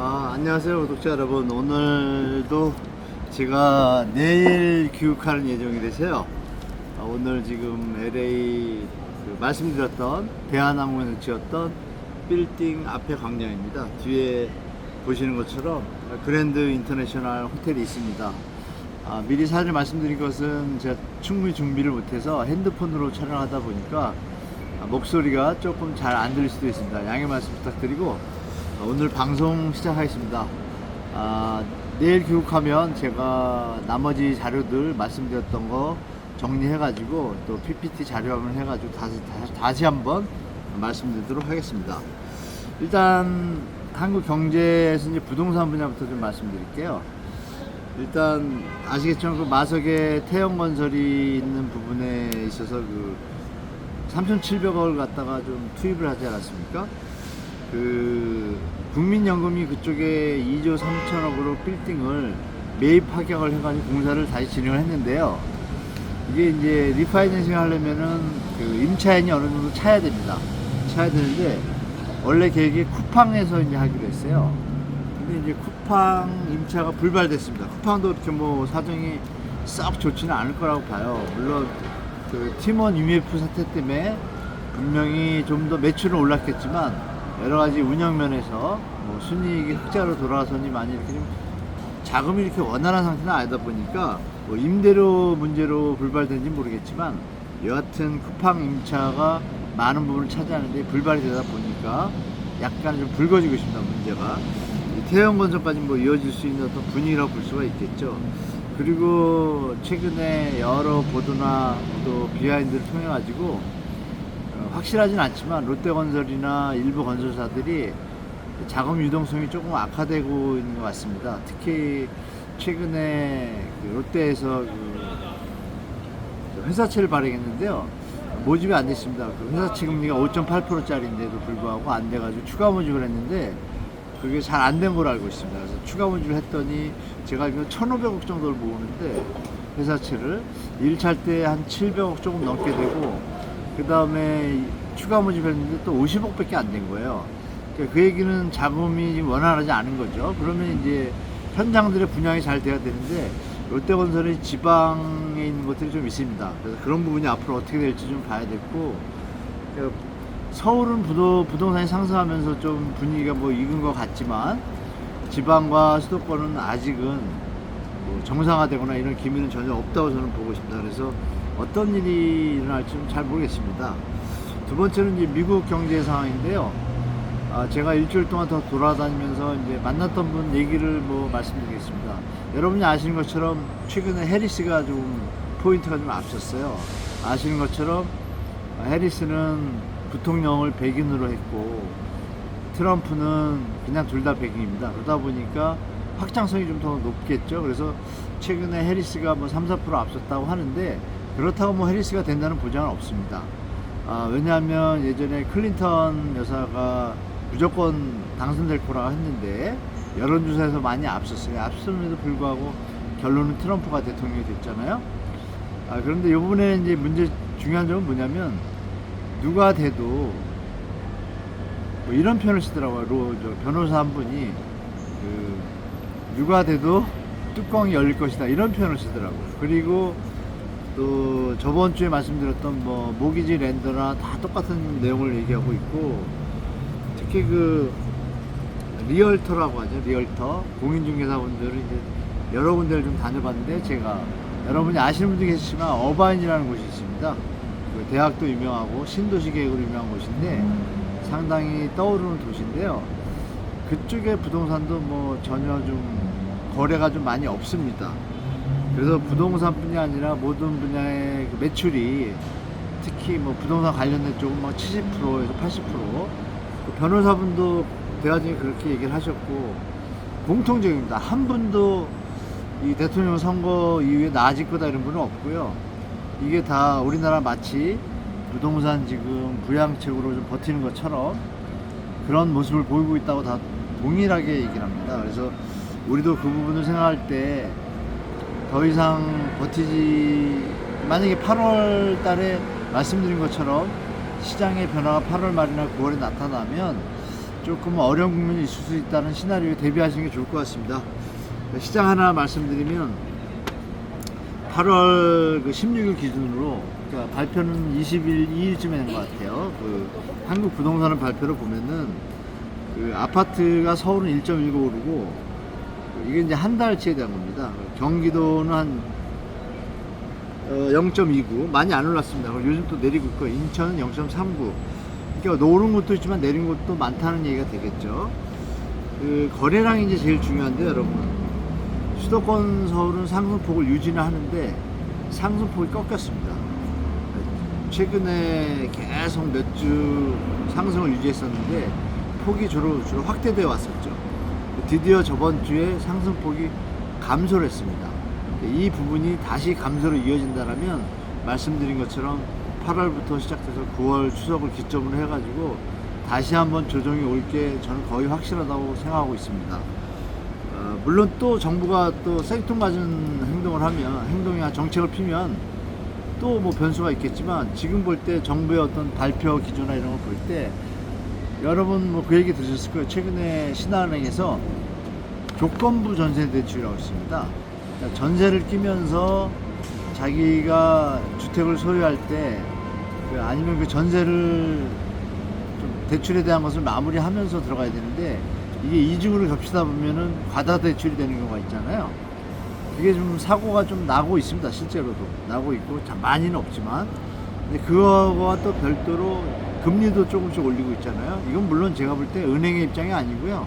아, 안녕하세요 구독자 여러분. 오늘도 제가 내일 교육하는 예정이 되세요. 아, 오늘 지금 LA 그 말씀드렸던 대한항공에서 지었던 빌딩 앞에 광장입니다. 뒤에 보시는 것처럼 그랜드 인터내셔널 호텔이 있습니다. 아, 미리 사실 말씀드린 것은 제가 충분히 준비를 못해서 핸드폰으로 촬영하다 보니까 아, 목소리가 조금 잘 안 들릴 수도 있습니다. 양해 말씀 부탁드리고 어, 오늘 방송 시작하겠습니다. 아, 내일 교육하면 제가 나머지 자료들 말씀드렸던 거 정리해가지고 또 PPT 자료화면 해가지고 다시, 다시, 다시 한번 말씀드리도록 하겠습니다. 일단 한국 경제에서 이제 부동산 분야부터 좀 말씀드릴게요. 일단 아시겠지만 그 마석에 태영건설이 있는 부분에 있어서 그 3,700억을 갖다가 좀 투입을 하지 않았습니까? 그 국민연금이 그쪽에 2조 3천억으로 빌딩을 매입 합격을 해가지고 공사를 다시 진행을 했는데요. 이게 이제 리파이낸싱 하려면은 그 임차인이 어느 정도 차야 됩니다. 차야 되는데 원래 계획이 쿠팡에서 이제 하기로 했어요. 근데 이제 쿠팡 임차가 불발됐습니다. 쿠팡도 이렇게 뭐 사정이 썩 좋지는 않을 거라고 봐요. 물론 그 팀원 UMF 사태 때문에 분명히 좀 더 매출은 올랐겠지만 여러 가지 운영 면에서 뭐 순이익이 흑자로 돌아서니 많이 이렇게 좀 자금이 이렇게 원활한 상태는 아니다 보니까 뭐 임대료 문제로 불발된지 모르겠지만 여하튼 쿠팡 임차가 많은 부분을 차지하는데 불발이 되다 보니까 약간 좀 붉어지고 있습니다 문제가. 태형 건설까지 뭐 이어질 수 있는 어떤 분위기라고 볼 수가 있겠죠. 그리고 최근에 여러 보도나 또 비하인드를 통해 가지고 어, 확실하진 않지만 롯데건설이나 일부 건설사들이 자금 유동성이 조금 악화되고 있는 것 같습니다. 특히 최근에 그 롯데에서 그 회사채를 발행했는데요. 모집이 안 됐습니다. 그 회사채 금리가 5.8%짜리인데도 불구하고 안 돼가지고 추가 모집을 했는데 그게 잘 안 된 걸로 알고 있습니다. 그래서 추가 모집을 했더니 제가 알기로 1,500억 정도를 모으는데 회사채를 1차 때 한 700억 조금 넘게 되고 그 다음에 추가 모집했는데 또 50억 밖에 안 된 거예요. 그러니까 그 얘기는 자금이 원활하지 않은 거죠. 그러면 이제 현장들의 분양이 잘 돼야 되는데 롯데건설이 지방에 있는 것들이 좀 있습니다. 그래서 그런 부분이 앞으로 어떻게 될지 좀 봐야 됐고 그러니까 서울은 부도, 부동산이 상승하면서 좀 분위기가 뭐 익은 것 같지만 지방과 수도권은 아직은 뭐 정상화되거나 이런 기미는 전혀 없다고 저는 보고 있습니다. 그래서 어떤 일이 일어날지 좀잘 모르겠습니다. 두 번째는 이제 미국 경제 상황인데요. 아, 제가 일주일 동안 더 돌아다니면서 이제 만났던 분 얘기를 뭐 말씀드리겠습니다. 여러분이 아시는 것처럼 최근에 해리스가 좀 포인트가 좀 앞섰어요. 아시는 것처럼 해리스는 부통령을 백인으로 했고 트럼프는 그냥 둘 다 백인입니다. 그러다 보니까 확장성이 좀 더 높겠죠. 그래서 최근에 해리스가 뭐 3, 4% 앞섰다고 하는데 그렇다고 뭐 해리스가 된다는 보장은 없습니다. 아, 왜냐하면 예전에 클린턴 여사가 무조건 당선될 거라 했는데 여론조사에서 많이 앞섰어요. 앞섰음에도 불구하고 결론은 트럼프가 대통령이 됐잖아요. 아, 그런데 이번에 이제 문제 중요한 점은 뭐냐면 누가 돼도 뭐 이런 표현을 쓰더라고요. 로, 저 변호사 한 분이 그 누가 돼도 뚜껑이 열릴 것이다 이런 표현을 쓰더라고요. 그리고 또 저번 주에 말씀드렸던 뭐 모기지 랜더나 다 똑같은 내용을 얘기하고 있고 특히 그 리얼터라고 하죠 리얼터 공인중개사분들은 이제 여러 군데를 좀 다녀봤는데 제가 여러분이 아시는 분도 계시지만 어바인이라는 곳이 있습니다. 그 대학도 유명하고 신도시 계획으로 유명한 곳인데 상당히 떠오르는 도시인데요. 그쪽의 부동산도 뭐 전혀 좀 거래가 좀 많이 없습니다. 그래서 부동산뿐이 아니라 모든 분야의 그 매출이 특히 뭐 부동산 관련된 쪽은 막 70%에서 80%. 그 변호사분도 대화 중에 그렇게 얘기를 하셨고 공통적입니다. 한 분도 이 대통령 선거 이후에 나아질 거다 이런 분은 없고요. 이게 다 우리나라 마치 부동산 지금 부양책으로 좀 버티는 것처럼 그런 모습을 보이고 있다고 다 동일하게 얘기를 합니다. 그래서 우리도 그 부분을 생각할 때 더 이상 버티지 만약에 8월 달에 말씀드린 것처럼 시장의 변화가 8월 말이나 9월에 나타나면 조금 어려운 국면이 있을 수 있다는 시나리오에 대비하시는 게 좋을 것 같습니다. 시장 하나 말씀드리면 8월 그 16일 기준으로 그러니까 발표는 20일, 2일쯤에 된 것 같아요. 그 한국 부동산을 발표를 보면은 그 아파트가 서울은 1.19 오르고 이게 이제 한 달치에 대한 겁니다. 경기도는 한 어, 0.29 많이 안 올랐습니다. 그리고 요즘 또 내리고 있고 인천은 0.39. 그러니까 오른 곳도 있지만 내린 곳도 많다는 얘기가 되겠죠. 그 거래량이 이제 제일 중요한데 여러분 수도권 서울은 상승폭을 유지는 하는데 상승폭이 꺾였습니다. 최근에 계속 몇 주 상승을 유지했었는데 폭이 주로 주로 확대되어 왔었죠. 드디어 저번 주에 상승폭이 감소를 했습니다. 이 부분이 다시 감소로 이어진다면 말씀드린 것처럼 8월부터 시작돼서 9월 추석을 기점으로 해가지고 다시 한번 조정이 올 게 저는 거의 확실하다고 생각하고 있습니다. 어, 물론 또 정부가 또 생뚱맞은 행동을 하면 행동이나 정책을 피면 또 뭐 변수가 있겠지만 지금 볼 때 정부의 어떤 발표 기조나 이런 걸 볼 때 여러분 뭐 그 얘기 들으셨을 거예요. 최근에 신한은행에서 조건부 전세 대출이라고 있습니다. 그러니까 전세를 끼면서 자기가 주택을 소유할 때 그 아니면 그 전세를 좀 대출에 대한 것을 마무리하면서 들어가야 되는데 이게 이중으로 겹치다 보면은 과다 대출이 되는 경우가 있잖아요. 그게 좀 사고가 좀 나고 있습니다. 실제로도 나고 있고 참 많이는 없지만 근데 그거와 또 별도로 금리도 조금씩 올리고 있잖아요. 이건 물론 제가 볼 때 은행의 입장이 아니고요.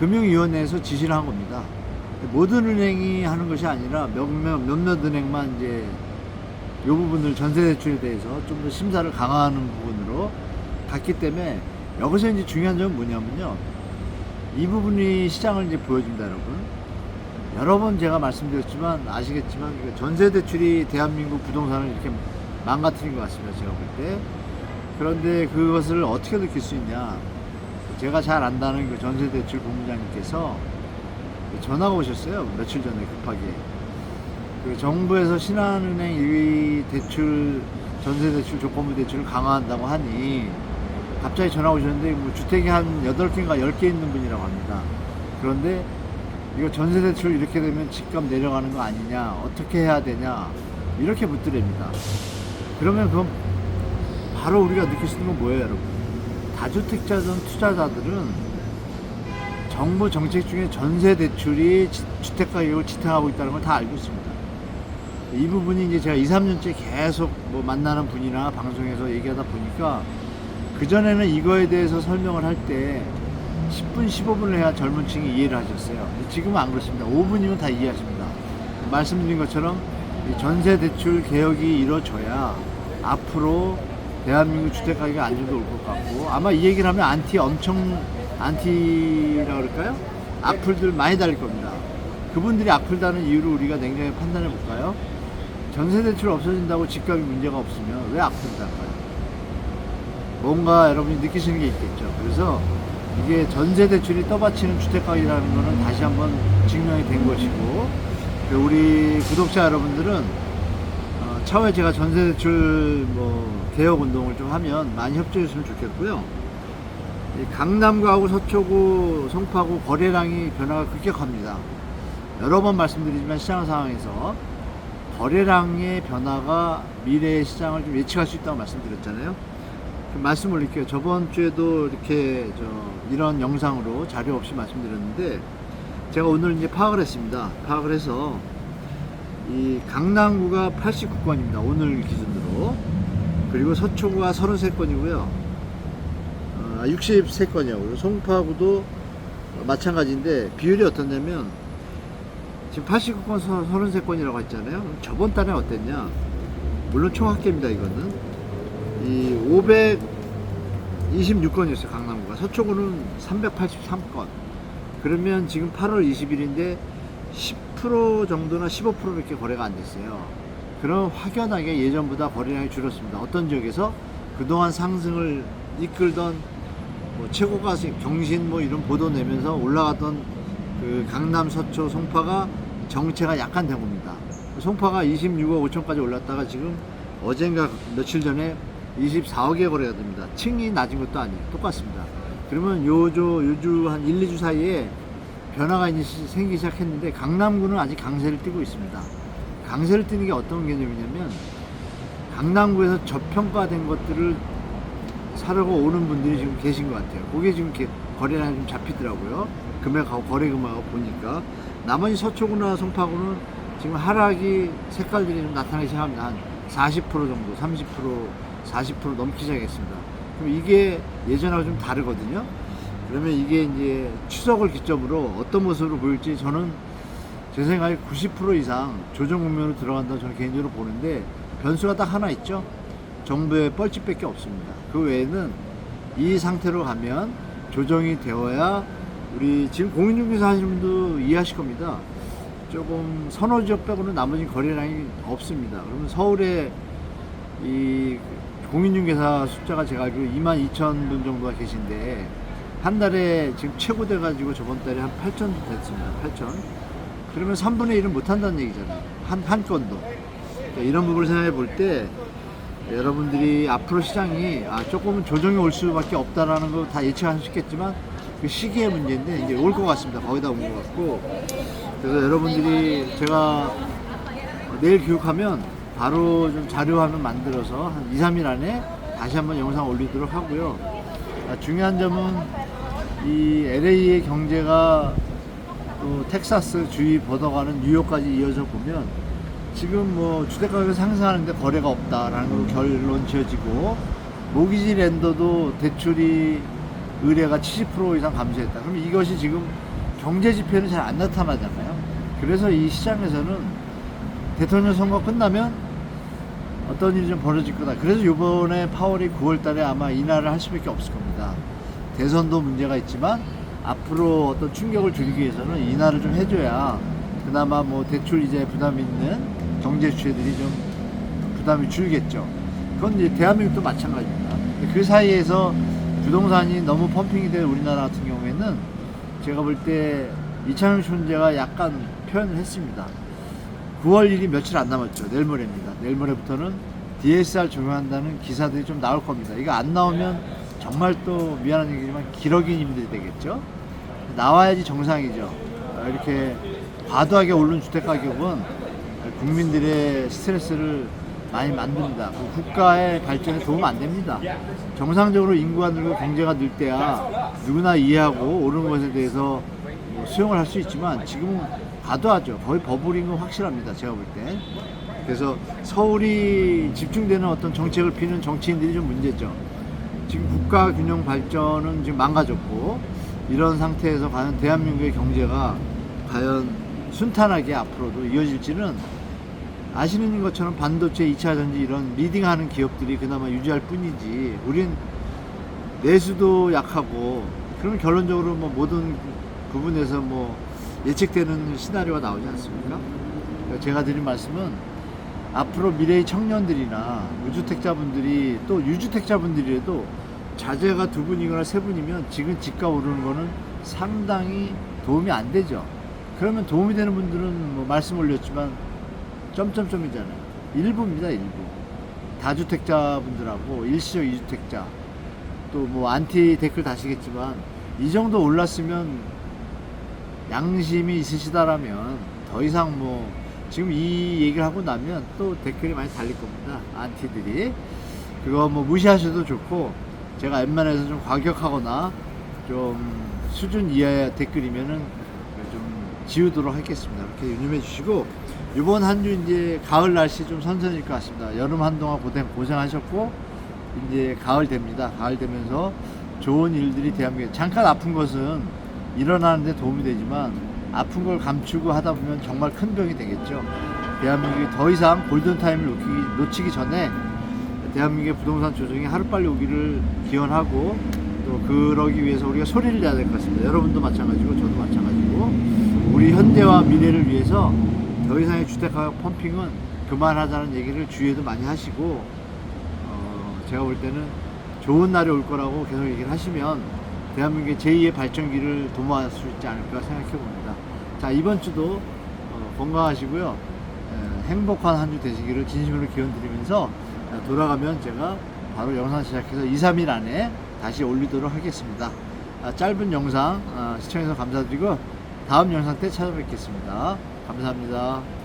금융위원회에서 지시를 한 겁니다. 모든 은행이 하는 것이 아니라 몇몇, 몇몇 은행만 이제 이 부분을 전세 대출에 대해서 좀 더 심사를 강화하는 부분으로 갔기 때문에 여기서 이제 중요한 점은 뭐냐면요. 이 부분이 시장을 이제 보여줍니다, 여러분. 여러 번 제가 말씀드렸지만 아시겠지만 그 전세 대출이 대한민국 부동산을 이렇게 망가뜨린 것 같습니다, 제가 볼 때. 그런데 그것을 어떻게 느낄 수 있냐. 제가 잘 안다는 그 전세 대출 본부장님께서 전화가 오셨어요. 며칠 전에 급하게. 그 정부에서 신한은행 이 대출 전세 대출 조건부 대출을 강화한다고 하니 갑자기 전화 오셨는데 뭐 주택이 한 8개인가 10개 있는 분이라고 합니다. 그런데 이거 전세 대출 이렇게 되면 집값 내려가는 거 아니냐? 어떻게 해야 되냐? 이렇게 묻더랍니다. 그러면 그건 바로 우리가 느낄 수 있는 건 뭐예요, 여러분? 다주택자든 투자자들은 정부 정책 중에 전세 대출이 지- 주택 가격을 지탱하고 있다는 걸 다 알고 있습니다. 이 부분이 이제 제가 2, 3년째 계속 뭐 만나는 분이나 방송에서 얘기하다 보니까 그전에는 이거에 대해서 설명을 할 때 10분, 15분을 해야 젊은 층이 이해를 하셨어요. 지금은 안 그렇습니다. 5분이면 다 이해하십니다. 말씀드린 것처럼 이 전세 대출 개혁이 이루어져야 앞으로 대한민국 주택 가격이 안정도 올 것 같고 아마 이 얘기를 하면 안티 엄청 안티라 그럴까요? 악플들 많이 달릴 겁니다. 그분들이 악플 다는 이유를 우리가 냉정히 판단해 볼까요? 전세 대출 없어진다고 집값이 문제가 없으면 왜 악플을 달까요? 뭔가 여러분이 느끼시는 게 있겠죠. 그래서 이게 전세 대출이 떠받치는 주택 가격이라는 거는 다시 한번 증명이 된 것이고 그 우리 구독자 여러분들은 어, 차후에 제가 전세 대출 뭐 개혁 운동을 좀 하면 많이 협조해 주시면 좋겠고요. 이 강남구하고 서초구, 송파구 거래량이 변화가 급격합니다. 여러 번 말씀드리지만 시장 상황에서 거래량의 변화가 미래의 시장을 좀 예측할 수 있다고 말씀드렸잖아요. 그 말씀 올릴게요. 저번 주에도 이렇게 저 이런 영상으로 자료 없이 말씀드렸는데 제가 오늘 이제 파악을 했습니다. 파악을 해서 이 강남구가 89건입니다. 오늘 기준으로. 그리고 서초구가 33건이고요. 어, 63건이요. 그리고 송파구도 마찬가지인데 비율이 어떻냐면 지금 89건 33건이라고 했잖아요. 저번 달에 어땠냐? 물론 총합계입니다. 이거는 이 526건이었어요. 강남구가 서초구는 383건. 그러면 지금 8월 20일인데 10% 정도나 15%밖에 거래가 안 됐어요. 그럼 확연하게 예전보다 거래량이 줄었습니다. 어떤 지역에서 그동안 상승을 이끌던 뭐 최고가 경신 뭐 이런 보도 내면서 올라갔던 그 강남 서초 송파가 정체가 약간 된 겁니다. 송파가 26억 5천까지 올랐다가 지금 어젠가 며칠 전에 24억에 거래가 됩니다. 층이 낮은 것도 아니에요. 똑같습니다. 그러면 요조 요주 한 1, 2주 사이에 변화가 이제 시- 생기기 시작했는데 강남구는 아직 강세를 띠고 있습니다. 강세를 띠는 게 어떤 개념이냐면 강남구에서 저평가된 것들을 사려고 오는 분들이 지금 계신 것 같아요. 그게 지금 게- 거래량이 좀 잡히더라고요. 금액하고 거래 금액하고 보니까 나머지 서초구나 송파구는 지금 하락이 색깔들이 좀 나타나기 시작합니다. 한 40% 정도, 30%, 40% 넘기 시작했습니다. 그럼 이게 예전하고 좀 다르거든요. 그러면 이게 이제 추석을 기점으로 어떤 모습으로 보일지 저는 제 생각에 90% 이상 조정 국면으로 들어간다고 저는 개인적으로 보는데 변수가 딱 하나 있죠. 정부의 뻘짓밖에 없습니다. 그 외에는 이 상태로 가면 조정이 되어야 우리 지금 공인중개사 하시는 분도 이해하실 겁니다. 조금 선호 지역 빼고는 나머지 거래량이 없습니다. 그러면 서울에 이 공인중개사 숫자가 제가 알기로 2만 2천 분 정도가 계신데 한 달에 지금 최고 돼가지고 저번 달에 한 8천 됐습니다. 8천. 그러면 3분의 1은 못 한다는 얘기잖아요. 한, 한 건도. 그러니까 이런 부분을 생각해 볼 때 여러분들이 앞으로 시장이 아, 조금은 조정이 올 수밖에 없다라는 거 다 예측할 수 있겠지만 그 시기의 문제인데 이제 올 것 같습니다. 거의 다 온 것 같고 그래서 여러분들이 제가 내일 교육하면 바로 좀 자료 화면 만들어서 한 2, 3일 안에 다시 한번 영상 올리도록 하고요. 아, 중요한 점은 이 LA의 경제가 또 텍사스 주위 버더가는 뉴욕까지 이어져 보면 지금 뭐 주택가격이 상승하는데 거래가 없다라는 결론 지어지고 모기지 랜더도 대출이 의뢰가 70% 이상 감소했다. 그럼 이것이 지금 경제 지표는 잘 안 나타나잖아요. 그래서 이 시장에서는 대통령 선거 끝나면 어떤 일이 좀 벌어질 거다. 그래서 이번에 파월이 9월 달에 아마 인하를 할 수밖에 없을 겁니다. 대선도 문제가 있지만 앞으로 어떤 충격을 줄이기 위해서는 인하를 좀 해줘야 그나마 뭐 대출 이제 부담 있는 경제 주체들이 좀 부담이 줄겠죠. 그건 이제 대한민국도 마찬가지입니다. 그 사이에서 부동산이 너무 펌핑이 된 우리나라 같은 경우에는 제가 볼 때 이창용 총재가 약간 표현을 했습니다. 9월 1이 며칠 안 남았죠. 내일 모레입니다. 내일 모레부터는 DSR 적용한다는 기사들이 좀 나올 겁니다. 이거 안 나오면 정말 또 미안한 얘기지만 기러기 힘들이 되겠죠. 나와야지 정상이죠. 어, 이렇게 과도하게 오른 주택 가격은 국민들의 스트레스를 많이 만듭니다. 그 국가의 발전에 도움 안 됩니다. 정상적으로 인구가 늘고 경제가 늘 때야 누구나 이해하고 오르는 것에 대해서 뭐 수용을 할 수 있지만 지금은 과도하죠. 거의 버블인 건 확실합니다. 제가 볼 때. 그래서 서울이 집중되는 어떤 정책을 피는 정치인들이 좀 문제죠. 지금 국가 균형 발전은 지금 망가졌고 이런 상태에서 과연 대한민국의 경제가 과연 순탄하게 앞으로도 이어질지는 아시는 것처럼 반도체, 2차 전지 이런 리딩하는 기업들이 그나마 유지할 뿐이지 우린 내수도 약하고 그러면 결론적으로 뭐 모든 부분에서 뭐 예측되는 시나리오가 나오지 않습니까? 그러니까 제가 드린 말씀은 앞으로 미래의 청년들이나 무주택자분들이 또 유주택자분들이라도 자제가 두 분이거나 세 분이면 지금 집값 오르는 거는 상당히 도움이 안 되죠. 그러면 도움이 되는 분들은 뭐 말씀 올렸지만 점점점이잖아요. 일부입니다, 일부. 다주택자분들하고 일시적 이주택자 또 뭐 안티 댓글 다시겠지만 이 정도 올랐으면 양심이 있으시다라면 더 이상 뭐 지금 이 얘기를 하고 나면 또 댓글이 많이 달릴 겁니다. 안티들이. 그거 뭐 무시하셔도 좋고 제가 웬만해서 좀 과격하거나 좀 수준 이하의 댓글이면은 좀 지우도록 하겠습니다. 이렇게 유념해 주시고 이번 한 주 이제 가을 날씨 좀 선선해질 것 같습니다. 여름 한동안 고생 고생하셨고 이제 가을 됩니다. 가을 되면서 좋은 일들이 대한민국에 잠깐 아픈 것은 일어나는데 도움이 되지만 아픈 걸 감추고 하다 보면 정말 큰 병이 되겠죠. 대한민국이 더 이상 골든 타임을 놓치기, 놓치기 전에 대한민국의 부동산 조정이 하루빨리 오기를 기원하고 또 그러기 위해서 우리가 소리를 내야 될 것 같습니다. 여러분도 마찬가지고 저도 마찬가지고 우리 현대와 미래를 위해서 더 이상의 주택가격 펌핑은 그만하자는 얘기를 주위에도 많이 하시고 어, 제가 볼 때는 좋은 날이 올 거라고 계속 얘기를 하시면 대한민국의 제2의 발전기를 도모할 수 있지 않을까 생각해 봅니다. 자, 이번 주도 어, 건강하시고요. 에, 행복한 한 주 되시기를 진심으로 기원 드리면서 자, 돌아가면 제가 바로 영상 시작해서 2, 3일 안에 다시 올리도록 하겠습니다. 아, 짧은 영상 아, 시청해주셔서 감사드리고 다음 영상 때 찾아뵙겠습니다. 감사합니다.